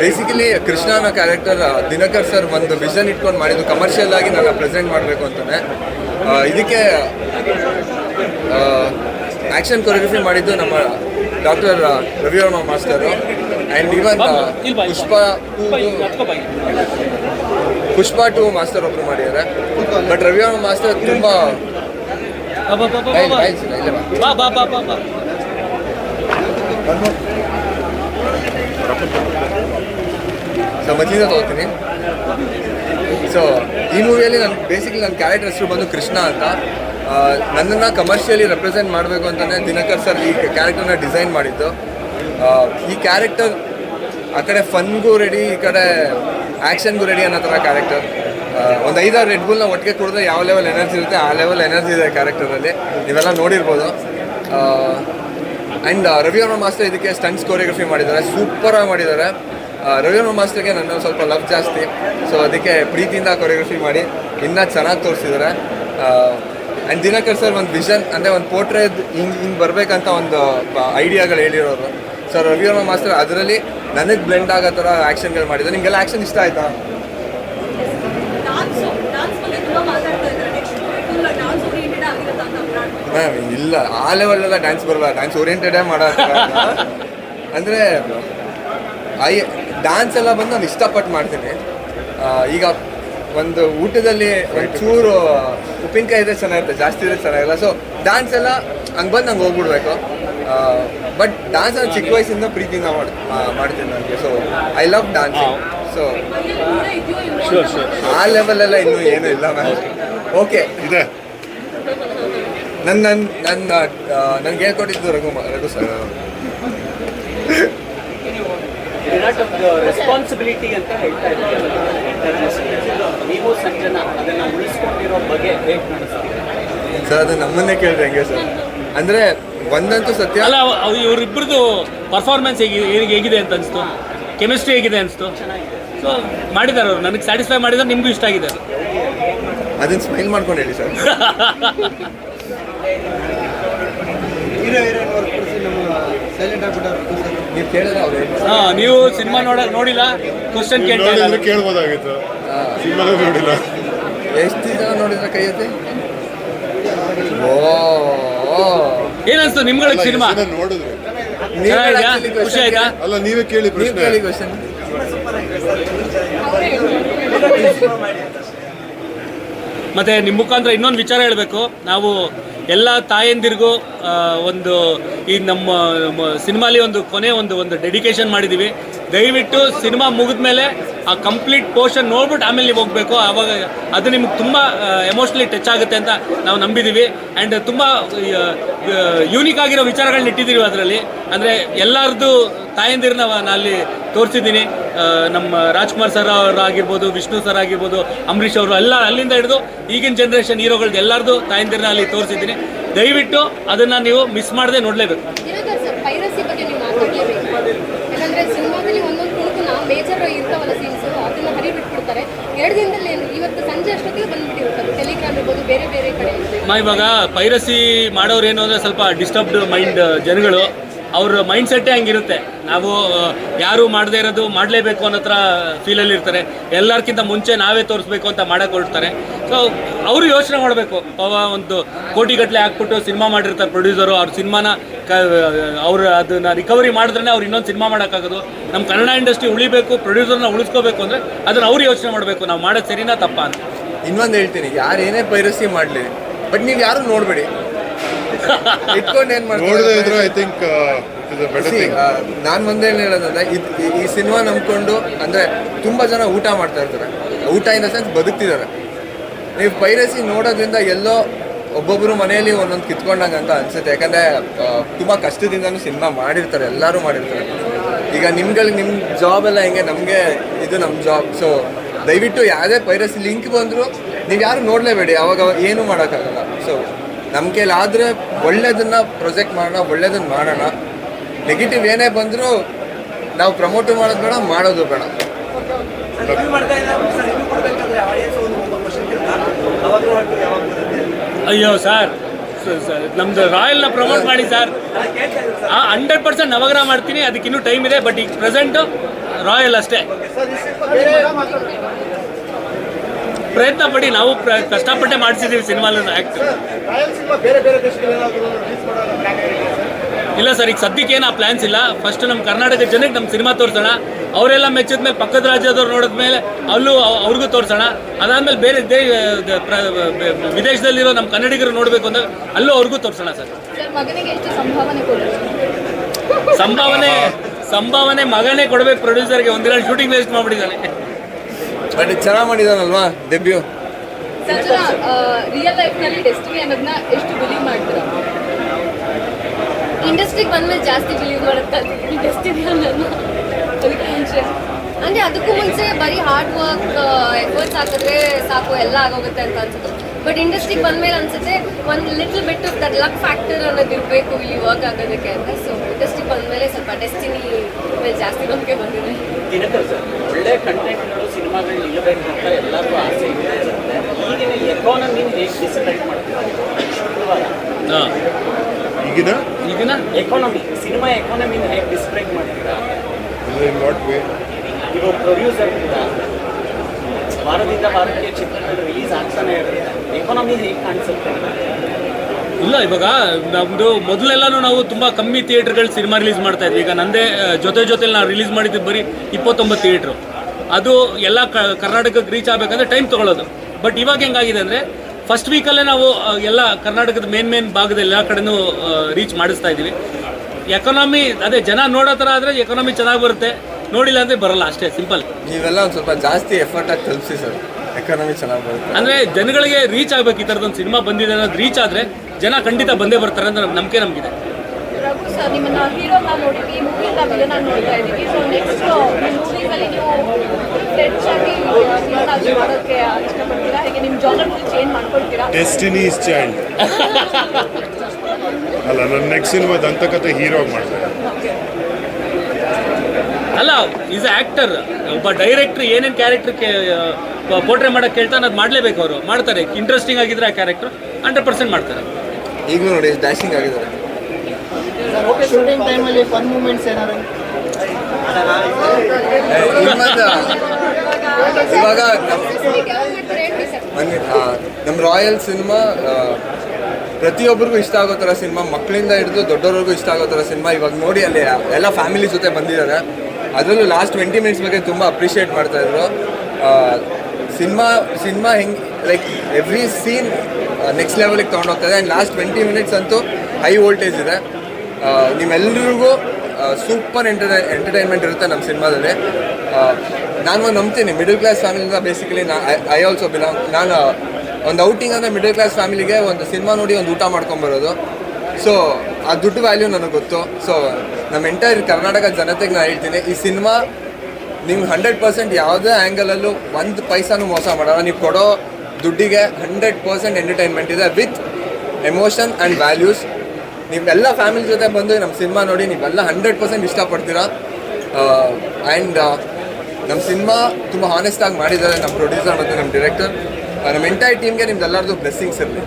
Basically Krishna ಅನ್ನೋ character Dinakar sir ಒಂದು vision ಇಟ್ಕೊಂಡು ಮಾಡಿದ್ದು ಕಮರ್ಷಿಯಲ್ ಆಗಿ ನಾನು ಪ್ರೆಸೆಂಟ್ ಮಾಡಬೇಕು ಅಂತಾನೆ. ಇದಕ್ಕೆ ಆ್ಯಕ್ಷನ್ ಕೊರಿಯೋಗ್ರಫಿ ಮಾಡಿದ್ದು ನಮ್ಮ doctor Ravivarma master. And even Pushpa Pushpa two master ಒಬ್ರು ಮಾಡಿದ್ದಾರೆ. ಬಟ್ ರವಿವರ್ಮ ಮಾಸ್ಟರ್ ತುಂಬ ಬಾ ಸೊ ತಗೋತೀನಿ ಸೊ ಈ ಮೂವಿಯಲ್ಲಿ ನನ್ನ ಬೇಸಿಕಲಿ ನನ್ನ ಕ್ಯಾರೆಕ್ಟರ್ ಹೆಸರು ಬಂದು ಕೃಷ್ಣ ಅಂತ. ನನ್ನನ್ನು ಕಮರ್ಷಿಯಲಿ ರೆಪ್ರೆಸೆಂಟ್ ಮಾಡಬೇಕು ಅಂತಲೇ ದಿನಕರ್ ಸರ್ ಈ ಕ್ಯಾರೆಕ್ಟರ್ನ ಡಿಸೈನ್ ಮಾಡಿದ್ದು. ಈ ಕ್ಯಾರೆಕ್ಟರ್ ಆ ಕಡೆ ಫನ್ಗೂ ರೆಡಿ ಈ ಕಡೆ ಆ್ಯಕ್ಷನ್ಗೂ ರೆಡಿ ಅನ್ನೋ ಥರ ಕ್ಯಾರೆಕ್ಟರ್ ಒಂದು ಐದಾರು ರೆಡ್ ಬುಲ್ನ ಒಟ್ಟಿಗೆ ಕುಡಿದ್ರೆ ಯಾವ ಲೆವೆಲ್ ಎನರ್ಜಿ ಇರುತ್ತೆ, ಆ ಲೆವೆಲ್ ಎನರ್ಜಿ ಇದೆ ಕ್ಯಾರೆಕ್ಟರಲ್ಲಿ ನೀವೆಲ್ಲ ನೋಡಿರ್ಬೋದು. ಆ್ಯಂಡ್ ರವಿ ಅವರ ಮಾಸ್ಟರ್ ಇದಕ್ಕೆ ಸ್ಟಂಟ್ಸ್ ಕೋರಿಯೋಗ್ರಫಿ ಮಾಡಿದ್ದಾರೆ. ಸೂಪರಾಗಿ ಮಾಡಿದ್ದಾರೆ. ರವಿವರ್ಮ ಮಾಸ್ಟರ್ಗೆ ನನ್ನ ಸ್ವಲ್ಪ ಲವ್ ಜಾಸ್ತಿ. ಸೊ ಅದಕ್ಕೆ ಪ್ರೀತಿಯಿಂದ ಕೊರಿಯೋಗ್ರಫಿ ಮಾಡಿ. ಇನ್ನೂ ಚೆನ್ನಾಗಿ ತೋರಿಸಿದ್ದಾರೆ ಆ್ಯಂಡ್ ದಿನಕರ್ ಸರ್ ಒಂದು ವಿಷನ್ ಅಂದರೆ ಒಂದು ಪೋರ್ಟ್ರೇಟ್ ಹಿಂಗೆ ಹಿಂಗೆ ಬರಬೇಕಂತ ಒಂದು ಐಡಿಯಾಗಳು ಹೇಳಿರೋರು. ಸೊ ರವಿವರ್ಮ ಮಾಸ್ಟರ್ ಅದರಲ್ಲಿ ನನಗೆ ಬ್ಲೆಂಡ್ ಆಗೋ ಥರ ಆ್ಯಕ್ಷನ್ಗಳು ಮಾಡಿದ್ದಾರೆ ನಿಮಗೆಲ್ಲ ಆ್ಯಕ್ಷನ್ ಇಷ್ಟ ಆಯಿತಾ? ಮ್ಯಾಮ್ ಇಲ್ಲ. ಆ ಲೆವೆಲೆಲ್ಲ ಡ್ಯಾನ್ಸ್ ಬರಲ್ಲ. ಡ್ಯಾನ್ಸ್ ಓರಿಯೆಂಟೆಡೇ ಮಾಡೋ ಅಂದರೆ ಐ ಡ್ಯಾನ್ಸ್ ಎಲ್ಲ ಬಂದು ನಾನು ಇಷ್ಟಪಟ್ಟು ಮಾಡ್ತೀನಿ. ಈಗ ಒಂದು ಊಟದಲ್ಲಿ ಒಂದು ಚೂರು ಉಪ್ಪಿನಕಾಯಿ ಇದ್ರೆ ಚೆನ್ನಾಗಿರುತ್ತೆ ಜಾಸ್ತಿ ಇದ್ರೆ ಚೆನ್ನಾಗಿಲ್ಲ. ಸೊ ಡ್ಯಾನ್ಸ್ ಎಲ್ಲ ಹಂಗೆ ಬಂದು ನಂಗೆ ಹೋಗ್ಬಿಡ್ಬೇಕು. ಬಟ್ ಡ್ಯಾನ್ಸ್ ನಾನು ಚಿಕ್ಕ ವಯಸ್ಸಿಂದ ಪ್ರೀತಿಯಿಂದ ಮಾಡಿ ಮಾಡ್ತೀನಿ ನನಗೆ so I love dancing so ಆ ಲೆವೆಲ್ ಇದೆಯೋ ಶೂರ್ ಶೂರ್ ಆ ಲೆವೆಲೆಲ್ಲ ಇನ್ನೂ ಏನೂ ಇಲ್ಲ ಮ್ಯಾಮ್ ಓಕೆ ಇದೆ. ನನ್ನ ನನ್ನ ನನ್ನ ನನ್ಗೆ ಹೇಳ್ಕೊಟ್ಟಿದ್ದು ರಘು ರಘು ಸರ್ ವಿರಾಟ್ ರೆಸ್ಪಾನ್ಸಿಬಿಲಿಟಿ ಅಂತ ಹೇಳ್ತಾ ಇದ್ದಾರೆ ನೀವು ಸಂಜನ ಅದನ್ನ ಉಳಿಸ್ಕೊಂಡಿರೋ ಬಗ್ಗೆ ಹೇಗೆ ಸರ್ ಅದು ನಮ್ಮನ್ನೇ ಕೇಳಿದ್ರೆ ಹೆಂಗೆ ಸರ್? ಅಂದರೆ ಒಂದಂತೂ ಸತ್ಯ. ಅಲ್ಲ ಅವ್ ಇವರಿಬ್ಬರದು ಪರ್ಫಾರ್ಮೆನ್ಸ್ ಹೇಗಿದೆ ಹೇಗೆ- ಹೇಗಿದೆ ಅಂತ ಅನಿಸ್ತು? ಕೆಮಿಸ್ಟ್ರಿ ಹೇಗಿದೆ ಅನಿಸ್ತು? ಸೊ ಮಾಡಿದ್ದಾರೆ ಅವರು. ನನಗೆ ಸ್ಯಾಟಿಸ್ಫೈ ಮಾಡಿದ್ರೆ ನಿಮಗೂ ಇಷ್ಟ ಆಗಿದೆ. ಅದನ್ನು ಅದನ್ನ ಸ್ಮೈಲ್ ಮಾಡ್ಕೊಂಡು ಹೇಳಿ ಸರ್ ಹೀರೋ ಹೀರೋಯಿನ್ ಹೊರತುಪಡಿಸಿ ನಮ್ಮ ಸೈಲೆಂಟ್ ಆಗ್ಬಿಟ್ಟವ್ರು ಸರ್ ನೀವು ಕೇಳಿದ್ರೆ ಅವ್ರು ಹೇಳಿ ಹಾಂ ನೀವು ಸಿನಿಮಾ ನೋಡ ನೋಡಿಲ್ಲ? ಕ್ವಶನ್ ಕೇಳಿ ನೋಡಿದ್ರೆ ಇದ್ದಾರೆ. ಕೇಳ್ಬೋದಾಗಿತ್ತು. ಸಿನಿಮಾ ನೋಡಿಲ್ಲ. ಎಷ್ಟು ಜನ ನೋಡಿದ್ರೆ ಕೈ ಎತ್ತಿ ಓ ಏನನ್ಸ್ತು ನಿಮ್ಗಳ ಸಿನಿಮಾ? ನೋಡಿದ್ರೆ? ಖುಷಿ ಆಯ್ತಾ? ಅಲ್ಲ ನೀವೇ ಕೇಳಿ ನೀವು ಪ್ರಶ್ನೆ. ಕೇಳಿ ಕ್ವಶನ್ ಮತ್ತು ನಿಮ್ಮ ಮುಖಾಂತರ ಇನ್ನೊಂದು ವಿಚಾರ ಹೇಳಬೇಕು. ನಾವು ಎಲ್ಲ ತಾಯಂದಿರಿಗೂ ಒಂದು ಈ ನಮ್ಮ ಸಿನಿಮಾಲಿ ಒಂದು ಕೊನೆ ಒಂದು ಒಂದು ಡೆಡಿಕೇಶನ್ ಮಾಡಿದ್ದೀವಿ ದಯವಿಟ್ಟು ಸಿನಿಮಾ ಮುಗಿದ ಮೇಲೆ ಆ ಕಂಪ್ಲೀಟ್ ಪೋರ್ಷನ್ ನೋಡ್ಬಿಟ್ಟು ಆಮೇಲೆ ನೀವು ಹೋಗಬೇಕು. ಆವಾಗ ಅದು ನಿಮ್ಗೆ ತುಂಬ ಎಮೋಷ್ನಲಿ ಟಚ್ ಆಗುತ್ತೆ ಅಂತ ನಾವು ನಂಬಿದ್ದೀವಿ ಆ್ಯಂಡ್ ತುಂಬ ಯೂನಿಕ್ ಆಗಿರೋ ವಿಚಾರಗಳನ್ನ ಇಟ್ಟಿದ್ದೀವಿ ಅದರಲ್ಲಿ. ಅಂದರೆ ಎಲ್ಲರದ್ದು ತಾಯಂದಿರನ್ನ ನಾನು ಅಲ್ಲಿ ತೋರಿಸಿದ್ದೀನಿ. ನಮ್ಮ ರಾಜ್ಕುಮಾರ್ ಸರ್ ಅವರು ಆಗಿರ್ಬೋದು ವಿಷ್ಣು ಸರ್ ಆಗಿರ್ಬೋದು, ಅಂಬರೀಷ್ ಅವರು ಎಲ್ಲ ಅಲ್ಲಿಂದ ಹಿಡಿದು ಈಗಿನ ಜನ್ರೇಷನ್ ಹೀರೋಗಳ್ದು ಎಲ್ಲರದ್ದು ತಾಯಂದಿರನ್ನ ಅಲ್ಲಿ ತೋರಿಸಿದ್ದೀನಿ. ದಯವಿಟ್ಟು ಅದನ್ನು ನೀವು ಮಿಸ್ ಮಾಡದೆ ನೋಡಲೇಬೇಕು ದಿನಕರ್ ಸರ್ ಪೈರಸಿ ಬಗ್ಗೆ ನೀವು ಮಾತಾಡಲೇಬೇಕು ಯಾಕಂದ್ರೆ ಸಿನಿಮಾದಲ್ಲಿ ಒಂದೊಂದು ಕುಣುಕುನ ಮೇಜರ್ ಇರ್ತಾವಲ್ಲ ಸೀನ್ಸ್ ಅದನ್ನ ಹರಿಬಿಟ್ಬಿಡ್ತಾರೆ ಎರಡು ದಿನದಲ್ಲಿ ಇವತ್ತು ಸಂಜೆ ಅಷ್ಟೊತ್ತಿಗೆ ಬಂದ್ಬಿಟ್ಟಿರುತ್ತೆ. ಟೆಲಿಗ್ರಾಮ್ ಇರ್ಬೋದು, ಬೇರೆ ಬೇರೆ ಕಡೆ ಇವಾಗ ಪೈರಸಿ ಮಾಡೋರು ಏನು ಅಂದ್ರೆ ಸ್ವಲ್ಪ ಡಿಸ್ಟರ್ಬ್ಡ್ ಮೈಂಡ್ ಜನಗಳು. ಅವ್ರ ಮೈಂಡ್ ಸೆಟ್ಟೇ ಹಂಗಿರುತ್ತೆ. ನಾವು ಯಾರು ಮಾಡದೇ ಇರೋದು ಮಾಡಲೇಬೇಕು ಅನ್ನೋ ಥರ ಫೀಲಲ್ಲಿ ಇರ್ತಾರೆ. ಎಲ್ಲರಿಗಿಂತ ಮುಂಚೆ ನಾವೇ ತೋರಿಸ್ಬೇಕು ಅಂತ ಮಾಡಕ್ಕೆ ಹೊರಡ್ತಾರೆ. ಸೊ ಅವರು ಯೋಚನೆ ಮಾಡಬೇಕು. ಪಾವ ಒಂದು ಕೋಟಿಗಟ್ಟಲೆ ಹಾಕ್ಬಿಟ್ಟು ಸಿನಿಮಾ ಮಾಡಿರ್ತಾರೆ ಪ್ರೊಡ್ಯೂಸರು ಅವ್ರ ಸಿನಿಮಾನ ಕ, ಅವ್ರು ಅದನ್ನ ರಿಕವರಿ ಮಾಡಿದ್ರೆ ಅವ್ರು ಇನ್ನೊಂದು ಸಿನಿಮಾ ಮಾಡೋಕ್ಕಾಗೋದು. ನಮ್ಮ ಕನ್ನಡ ಇಂಡಸ್ಟ್ರಿ ಉಳಿಬೇಕು ಪ್ರೊಡ್ಯೂಸರ್ನ ಉಳಿಸ್ಕೋಬೇಕು ಅಂದರೆ ಅದನ್ನು ಅವ್ರು ಯೋಚನೆ ಮಾಡಬೇಕು. ನಾವು ಮಾಡೋದು ಸರಿನಾ ತಪ್ಪ ಅಂತ. ಇನ್ನೊಂದು ಹೇಳ್ತೀನಿ, ಯಾರು ಏನೇ ಪೈರಸಿ ಮಾಡಲಿ ಬಟ್ ನೀವು ಯಾರು ನೋಡಬೇಡಿ. ಇಟ್ಕೊಂಡು ಏನು ನೋಡದೇ ಇದ್ರೆ ಐ ಥಿಂಕ್ ನಾನು ಒಂದೇನು ಹೇಳೋದಂದ್ರೆ ಈ ಸಿನಿಮಾ ನಂಬ್ಕೊಂಡು ಅಂದ್ರೆ ತುಂಬಾ ಜನ ಊಟ ಮಾಡ್ತಾ ಇರ್ತಾರೆ. ಊಟ ಇನ್ ದ ಸೆನ್ಸ್ ಬದುಕ್ತಿದ್ದಾರೆ. ನೀವು ಪೈರಸಿ ನೋಡೋದ್ರಿಂದ ಎಲ್ಲೋ ಒಬ್ಬೊಬ್ಬರು ಮನೆಯಲ್ಲಿ ಒಂದೊಂದು ಕಿತ್ಕೊಂಡಂಗೆ ಅಂತ ಅನ್ಸುತ್ತೆ. ಯಾಕಂದ್ರೆ ತುಂಬ ಕಷ್ಟದಿಂದನೂ ಸಿನಿಮಾ ಮಾಡಿರ್ತಾರೆ ಎಲ್ಲರೂ ಮಾಡಿರ್ತಾರೆ. ಈಗ ನಿಮ್ಗಳಿಗೆ ನಿಮ್ಮ ಜಾಬ್ ಎಲ್ಲ ಹೆಂಗೆ? ನಮಗೆ ಇದು ನಮ್ಮ ಜಾಬ್ ಸೊ ದಯವಿಟ್ಟು ಯಾವುದೇ ಪೈರಸಿ ಲಿಂಕ್ ಬಂದರೂ ನೀವು ಯಾರು ನೋಡಲೇಬೇಡಿ. ಅವಾಗ ಏನು ಮಾಡೋಕ್ಕಾಗಲ್ಲ. ಸೊ ನಮ್ಮ ಕೈಲಿ ಆದರೆ ಒಳ್ಳೇದನ್ನು ಪ್ರೊಜೆಕ್ಟ್ ಮಾಡೋಣ ಒಳ್ಳೇದನ್ನು ಮಾಡೋಣ. ನೆಗೆಟಿವ್ ಏನೇ ಬಂದರೂ ನಾವು ಪ್ರಮೋಟ್ ಮಾಡೋದು ಬೇಡ ಮಾಡೋದು ಬೇಡ. ರಿವ್ಯೂ ಮಾಡ್ತಾ ಇದ್ದಾರೆ? ಸರ್ ರಿವ್ಯೂ ಕೊಡಬೇಕಾದ್ರೆ ಆಡಿಯನ್ಸ್ ಒಂದು ಕ್ವಶನ್ ಕೇಳ್ತಾರೆ ಅವಾಗ ಯಾವಾಗ ಅಯ್ಯೋ ಸರ್. ನಮ್ದು ರಾಯಲ್ನ ಪ್ರಮೋಟ್ ಮಾಡಿ ಸರ್. ಹಂಡ್ರೆಡ್ ಪರ್ಸೆಂಟ್ ನವಗ್ರಹ ಮಾಡ್ತೀನಿ ಅದಕ್ಕೆ ಇನ್ನೂ ಟೈಮ್ ಇದೆ ಬಟ್ ಈಗ ಪ್ರೆಸೆಂಟು ರಾಯಲ್ ಅಷ್ಟೇ. ಪ್ರಯತ್ನ ಪಡಿ ನಾವು ಪ್ರ- ಕಷ್ಟಪಟ್ಟೆ ಮಾಡಿಸಿದ್ದೀವಿ ಸಿನಿಮಾ ಆ್ಯಕ್ಟ್ ಇಲ್ಲ ಸರ್ ಈಗ ಸದ್ಯಕ್ಕೆ ಏನು ಆ ಪ್ಲಾನ್ಸ್ ಇಲ್ಲ. ಫಸ್ಟ್ ನಮ್ಮ ಕರ್ನಾಟಕ ಜನಕ್ಕೆ ನಮ್ಮ ಸಿನಿಮಾ ತೋರಿಸೋಣ. ಅವರೆಲ್ಲ ಮೆಚ್ಚಿದ ಮೇಲೆ ಪಕ್ಕದ ರಾಜ್ಯದವ್ರು ನೋಡಿದ್ಮೇಲೆ ಅಲ್ಲೂ ಅವ್- ಅವ್ರಿಗೂ ತೋರಿಸೋಣ. ಅದಾದ್ಮೇಲೆ ಬೇರೆ ದೇ ವಿದೇಶದಲ್ಲಿರೋ ನಮ್ಮ ಕನ್ನಡಿಗರು ನೋಡಬೇಕು ಅಂದಾಗ ಅಲ್ಲೂ ಅವ್ರಿಗೂ ತೋರಿಸೋಣ ಸರ್. ಸರ್ ಮಗನಿಗೆ ಎಷ್ಟು ಸಂಭಾವನೆ ಕೊಡೋದು ಸಂಭಾವನೆ ಸಂಭಾವನೆ ಮಗನೇ ಕೊಡಬೇಕು ಪ್ರೊಡ್ಯೂಸರ್ಗೆ ಒಂದಿನ ಶೂಟಿಂಗ್ ವೇಸ್ಟ್ ಮಾಡ್ಬಿಟ್ಟಿದ್ದಾನೆ. ಬಟ್ ಚೆನ್ನಾಗಿ ಮಾಡಿದಾನಲ್ವಾ ಡೆಬ್ಯೂ ಸಂಜನಾ ರಿಯಲ್ ಲೈಫ್ನಲ್ಲಿ ಡೆಸ್ಟಿನಿ ಅನ್ನೋದನ್ನ ಎಷ್ಟು ಬಿಲೀವ್ ಮಾಡ್ತೀರಾ? ಇಂಡಸ್ಟ್ರಿಗೆ ಬಂದ್ಮೇಲೆ ಜಾಸ್ತಿ ಬಿಲೀವ್ ಮಾಡುತ್ತೆ ಡೆಸ್ಟಿನಿ ಅನ್ನೋದನ್ನ ಅದಕ್ಕೆ ಮುಂಚೆ ಅಂದ್ರೆ ಅದಕ್ಕೂ ಮುಂಚೆ ಬರೀ ಹಾರ್ಡ್ ವರ್ಕ್ ಎಫರ್ಟ್ಸ್ ಹಾಕಿದ್ರೆ ಸಾಕು ಎಲ್ಲ ಆಗೋಗುತ್ತೆ ಅಂತ ಅನ್ಸುತ್ತೆ. ಬಟ್ ಇಂಡಸ್ಟ್ರಿಗೆ ಬಂದ್ಮೇಲೆ ಅನ್ಸುತ್ತೆ ಒಂದು little bit of that luck factor ಅನ್ನೋದು ಇರಬೇಕು ಇಲ್ಲಿ ವರ್ಕ್ ಆಗೋದಕ್ಕೆ ಅಂತ. ಸೊ ಇಂಡಸ್ಟ್ರಿಗೆ ಬಂದ್ಮೇಲೆ ಸ್ವಲ್ಪ ಡೆಸ್ಟಿನಿ ಮೇಲೆ ಜಾಸ್ತಿ ನಂಬಿಕೆ ಬಂದಿದೆ. ಒಳ್ಳೆ ಕಂಟೆಂಟ್ಗಳು ಸಿನಿಮಾಗಳು ನಿಲ್ಲಬೇಕು ಅಂತ ಎಲ್ಲರಿಗೂ ಆಸೆ ಇದೆ ಇರುತ್ತೆ. ಈಗಿನ ಎಕಾನಮಿ ಹೇಗೆ ಡಿಸೈಡ್ ಮಾಡ್ತೀರಾ? ಈಗಿನ? ಈಗಿನ? ಎಕಾನಮಿ ಸಿನಿಮಾ ಎಕಾನಮಿ ಹೇಗೆ ಡಿಸ್ಕ್ರೈಬ್ ಮಾಡ್ತೀರಾ ಇನ್ ವಾಟ್ ವೇ ಇವಾಗ ಪ್ರೊಡ್ಯೂಸರ್ ಕೂಡ ವಾರದಿಂದ ವಾರಕ್ಕೆ ಚಿತ್ರಗಳು ರಿಲೀಸ್ ಆಗ್ತಾನೆ ಇರುತ್ತೆ. ಎಕಾನಮಿ ಹೇಗೆ ಕಾಣಿಸುತ್ತೆ? ಇಲ್ಲ ಇವಾಗ ನಮ್ಮದು ಮೊದಲೆಲ್ಲಾನು ನಾವು ತುಂಬ ಕಮ್ಮಿ ಥಿಯೇಟ್ರ್ಗಳು ಸಿನಿಮಾ ರಿಲೀಸ್ ಮಾಡ್ತಾ ಇದ್ವಿ. ಈಗ ನಂದೇ ಜೊತೆ ಜೊತೆಲಿ ನಾವು ರಿಲೀಸ್ ಮಾಡಿದ್ದು ಬರೀ ಇಪ್ಪತ್ತೊಂಬತ್ತು ಥಿಯೇಟ್ರು ಅದು ಎಲ್ಲ ಕರ್ನಾಟಕಕ್ಕೆ ರೀಚ್ ಆಗಬೇಕಂದ್ರೆ ಟೈಮ್ ತೊಗೊಳ್ಳೋದು. ಬಟ್ ಇವಾಗ ಹೆಂಗಾಗಿದೆ ಅಂದರೆ ಫಸ್ಟ್ ವೀಕಲ್ಲೇ ನಾವು ಎಲ್ಲ ಕರ್ನಾಟಕದ ಮೇನ್ ಮೇನ್ ಭಾಗದಲ್ಲಿ ಎಲ್ಲ ಕಡೆನೂ ರೀಚ್ ಮಾಡಿಸ್ತಾ ಇದ್ದೀವಿ. ಎಕನಾಮಿ ಅದೇ ಜನ ನೋಡೋ ಥರ ಆದರೆ ಎಕನಾಮಿ ಚೆನ್ನಾಗಿ ಬರುತ್ತೆ. ನೋಡಿಲ್ಲ ಅಂದರೆ ಬರಲ್ಲ ಅಷ್ಟೇ ಸಿಂಪಲ್ ನೀವೆಲ್ಲ ಒಂದು ಸ್ವಲ್ಪ ಜಾಸ್ತಿ ಎಫರ್ಟ್ ಆಗಿ ತಲುಪಿಸಿ ಸರ್. ಎಕನಾಮಿ ಚೆನ್ನಾಗಿ ಬರುತ್ತೆ. ಅಂದರೆ ಜನಗಳಿಗೆ ರೀಚ್ ಆಗಬೇಕು ಈ ಥರದೊಂದು ಸಿನಿಮಾ ಬಂದಿದೆ ಅನ್ನೋದು ರೀಚ್ ಆದರೆ ಜನ ಖಂಡಿತ ಬಂದೇ ಬರ್ತಾರೆ ಅಂತ ನಂಬಿಕೆ ನಮಗಿದೆ. ಸರ್ ನಿಮ್ಮನ್ನ ಹೀರೋನ ನೋಡಿದ್ವಿ ಮೂವಿಯಿಂದ ವಿಲನ್ ಆಗಿ ನೋಡ್ತಾ ಇದ್ದೀವಿ. ಸೊ ನೆಕ್ಸ್ಟ್ ಮೂವೀಸಲ್ಲಿ ನೀವು ಫ್ರೆಂಡ್ಸ್ ಆಗಿ ವಿಲನ್ ಆಗಿ ಮಾಡೋಕ್ಕೆ ಇಷ್ಟಪಡ್ತೀರಾ? ಹೇಗೆ ನಿಮ್ಮ ಜಾನರ್ ಚೇಂಜ್ ಮಾಡ್ಕೊಳ್ತೀರಾ? ಡೆಸ್ಟಿನಿ ಇಸ್ ಚೈಲ್ಡ್ ಅಲ್ಲ ನನ್ನ ನೆಕ್ಸ್ಟ್ ಸಿನಿಮಾ ದಂತಕಥೆ ಹೀರೋ ಮಾಡ್ತಾರೆ ಅಲ್ಲ ಈಸ್ ಆ್ಯಕ್ಟರ್ ಒಬ್ಬ ಡೈರೆಕ್ಟ್ರ್ ಏನೇನು ಕ್ಯಾರೆಕ್ಟರ್ ಪೋಟ್ರೆ ಮಾಡೋಕ್ಕೆ ಕೇಳ್ತಾನೆ ಅದು ಮಾಡಲೇಬೇಕು ಅವರು. ಮಾಡ್ತಾರೆ. ಇಂಟ್ರೆಸ್ಟಿಂಗ್ ಆಗಿದ್ರೆ ಆ ಕ್ಯಾರೆಕ್ಟರ್ ಹಂಡ್ರೆಡ್ ಪರ್ಸೆಂಟ್ ಮಾಡ್ತಾರೆ. ಈಗಲೂ ನೋಡಿ ಡ್ಯಾಶಿಂಗ್ ಆಗಿದ್ದಾರೆ. ಶೂಟಿಂಗ್ ಟೈಮಲ್ಲಿ ಫನ್ ಮೂಮೆಂಟ್ಸ್ ಇವಾಗ ನಮ್ಮ ರಾಯಲ್ ಸಿನಿಮಾ ಪ್ರತಿಯೊಬ್ಬರಿಗೂ ಇಷ್ಟ ಆಗೋ ಥರ ಸಿನಿಮಾ, ಮಕ್ಕಳಿಂದ ಹಿಡಿದು ದೊಡ್ಡವ್ರಿಗೂ ಇಷ್ಟ ಆಗೋ ಥರ ಸಿನಿಮಾ ಇವಾಗ ನೋಡಿ ಅಲ್ಲಿ ಎಲ್ಲ ಫ್ಯಾಮಿಲಿ ಜೊತೆ ಬಂದಿದ್ದಾರೆ. ಅದರಲ್ಲೂ ಲಾಸ್ಟ್ ಟ್ವೆಂಟಿ ಮಿನಿಟ್ಸ್ ಬಗ್ಗೆ ತುಂಬ ಅಪ್ರಿಷಿಯೇಟ್ ಮಾಡ್ತಾಯಿದ್ರು ಸಿನಿಮಾ ಸಿನಿಮಾ ಹೆಂಗೆ ಲೈಕ್ ಎವ್ರಿ ಸೀನ್ ನೆಕ್ಸ್ಟ್ ಲೆವೆಲಿಗೆ ತೊಗೊಂಡೋಗ್ತದೆ ಆ್ಯಂಡ್ ಲಾಸ್ಟ್ ಟ್ವೆಂಟಿ ಮಿನಿಟ್ಸ್ ಅಂತೂ ಹೈ ವೋಲ್ಟೇಜ್ ಇದೆ. ನಿಮ್ಮೆಲ್ರಿಗೂ ಸೂಪರ್ ಎಂಟರ್ ಎಂಟರ್ಟೈನ್ಮೆಂಟ್ ಇರುತ್ತೆ ನಮ್ಮ ಸಿನಿಮಾದಲ್ಲಿ. ನಾನು ನಂಬ್ತೀನಿ ಮಿಡಲ್ ಕ್ಲಾಸ್ ಫ್ಯಾಮಿಲಿಂದ ಬೇಸಿಕಲಿ ನಾ ಐ ಆಲ್ಸೋ ಬಿಲಾಂಗ್ ನಾನು ಒಂದು ಔಟಿಂಗ್ ಅಂದರೆ ಮಿಡಲ್ ಕ್ಲಾಸ್ ಫ್ಯಾಮಿಲಿಗೆ ಒಂದು ಸಿನಿಮಾ ನೋಡಿ ಒಂದು ಊಟ ಮಾಡ್ಕೊಂಬರೋದು ಸೊ ಆ ದುಡ್ಡು ವ್ಯಾಲ್ಯೂ ನನಗೆ ಗೊತ್ತು. ಸೊ ನಮ್ಮ ಎಂಟೈರ್ ಕರ್ನಾಟಕ ಜನತೆಗೆ ನಾನು ಹೇಳ್ತೀನಿ, ಈ ಸಿನಿಮಾ ನಿಮ್ಗೆ ಹಂಡ್ರೆಡ್ ಪರ್ಸೆಂಟ್ ಯಾವುದೇ ಆ್ಯಂಗಲಲ್ಲೂ ಒಂದು ಪೈಸಾನೂ ಮೋಸ ಮಾಡೋಲ್ಲ. ನೀವು ಕೊಡೋ ದುಡ್ಡಿಗೆ ಹಂಡ್ರೆಡ್ ಪರ್ಸೆಂಟ್ ಎಂಟರ್ಟೈನ್ಮೆಂಟ್ ಇದೆ ವಿತ್ ಎಮೋಷನ್ ಆ್ಯಂಡ್ ವ್ಯಾಲ್ಯೂಸ್ ನೀವೆಲ್ಲ ಫ್ಯಾಮಿಲಿ ಜೊತೆ ಬಂದು ನಮ್ಮ ಸಿನಿಮಾ ನೋಡಿ, ನೀವೆಲ್ಲ ಹಂಡ್ರೆಡ್ ಪರ್ಸೆಂಟ್ ಇಷ್ಟಪಡ್ತೀರಾ? ಆ್ಯಂಡ್ ನಮ್ಮ ಸಿನಿಮಾ ತುಂಬ ಹಾನೆಸ್ಟಾಗಿ ಮಾಡಿದ್ದಾರೆ ನಮ್ಮ ಪ್ರೊಡ್ಯೂಸರ್ ಮತ್ತು ನಮ್ಮ ಡೈರೆಕ್ಟರ್ ನಮ್ಮ ಎಂಟೈರ್ ಟೀಮ್ಗೆ ನಿಮ್ದು ಎಲ್ಲರದು ಬ್ಲೆಸ್ಸಿಂಗ್ಸ್ ಇರಲಿ.